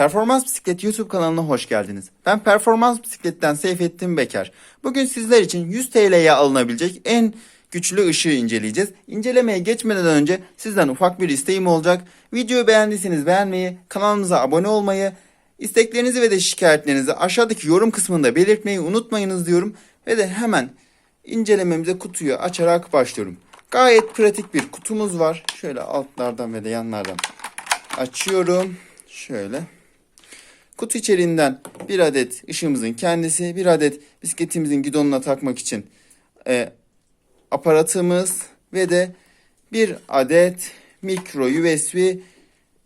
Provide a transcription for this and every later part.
Performans Bisiklet YouTube kanalına hoş geldiniz. Ben Performans Bisiklet'ten Seyfettin Beker. Bugün sizler için 100 TL'ye alınabilecek en güçlü ışığı inceleyeceğiz. İncelemeye geçmeden önce sizden ufak bir isteğim olacak. Videoyu beğendiyseniz beğenmeyi, kanalımıza abone olmayı, isteklerinizi ve de şikayetlerinizi aşağıdaki yorum kısmında belirtmeyi unutmayınız diyorum. Ve de hemen incelememize kutuyu açarak başlıyorum. Gayet pratik bir kutumuz var. Şöyle altlardan ve de yanlardan açıyorum. Şöyle. Kutu içeriğinden bir adet ışığımızın kendisi, bir adet bisikletimizin gidonuna takmak için e, aparatımız ve de bir adet mikro USB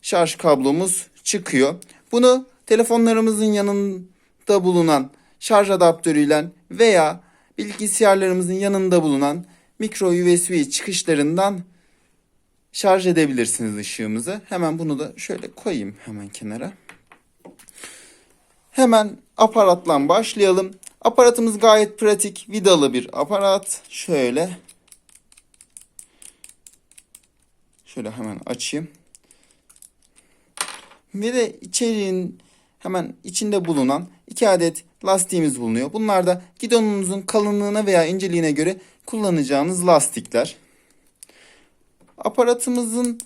şarj kablomuz çıkıyor. Bunu telefonlarımızın yanında bulunan şarj adaptörüyle veya bilgisayarlarımızın yanında bulunan mikro USB çıkışlarından şarj edebilirsiniz ışığımızı. Hemen bunu da şöyle koyayım hemen kenara. Hemen aparatla başlayalım. Aparatımız gayet pratik, vidalı bir aparat. Şöyle. Şöyle hemen açayım. Ve de içeriğin hemen içinde bulunan iki adet lastiğimiz bulunuyor. Bunlar da gidonunuzun kalınlığına veya inceliğine göre kullanacağınız lastikler. Aparatımızın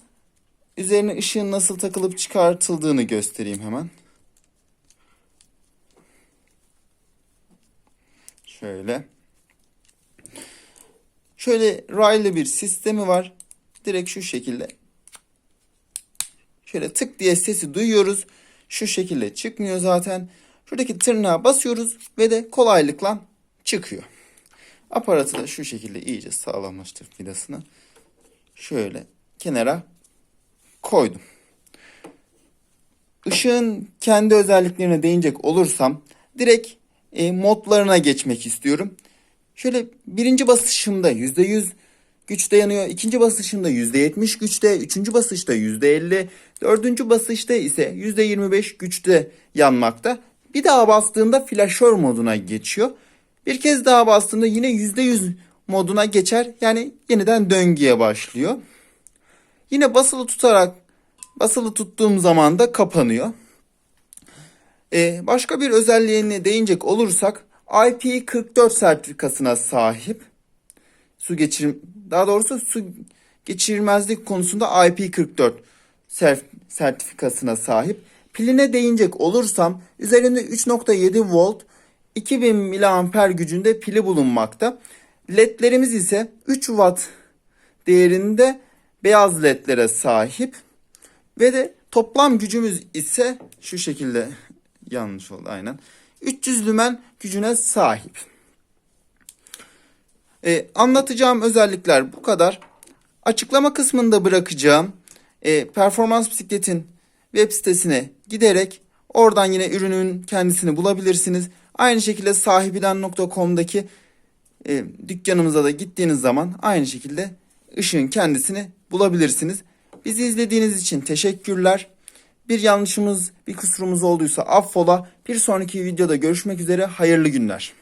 üzerine ışığın nasıl takılıp çıkartıldığını göstereyim hemen. Şöyle. Şöyle raylı bir sistemi var. Direkt şu şekilde. Şöyle tık diye sesi duyuyoruz. Şu şekilde çıkmıyor zaten. Şuradaki tırnağa basıyoruz ve de kolaylıkla çıkıyor. Aparatı da şu şekilde iyice sağlamlaştırıp vidasını şöyle kenara koydum. Işığın kendi özelliklerine değinecek olursam direkt e, modlarına geçmek istiyorum. Şöyle birinci basışımda %100 güçte yanıyor. ikinci basışımda %70 güçte. Üçüncü basışta %50. Dördüncü basışta ise %25 güçte yanmakta. Bir daha bastığında flaşör moduna geçiyor. Bir kez daha bastığında yine %100 moduna geçer. Yani yeniden döngüye başlıyor. Yine basılı tutarak basılı tuttuğum zaman da kapanıyor. Ee, başka bir özelliğine değinecek olursak IP44 sertifikasına sahip. Su geçir daha doğrusu su geçirmezlik konusunda IP44 serf- sertifikasına sahip. Piline değinecek olursam üzerinde 3.7 volt 2000 miliamper gücünde pili bulunmakta. LED'lerimiz ise 3 watt değerinde beyaz ledlere sahip. Ve de toplam gücümüz ise şu şekilde yanlış oldu aynen. 300 lümen gücüne sahip. Ee, anlatacağım özellikler bu kadar. Açıklama kısmında bırakacağım e, performans bisikletin web sitesine giderek oradan yine ürünün kendisini bulabilirsiniz. Aynı şekilde sahibinden.com'daki e, dükkanımıza da gittiğiniz zaman aynı şekilde ışığın kendisini bulabilirsiniz. Bizi izlediğiniz için teşekkürler. Bir yanlışımız, bir kusurumuz olduysa affola. Bir sonraki videoda görüşmek üzere. Hayırlı günler.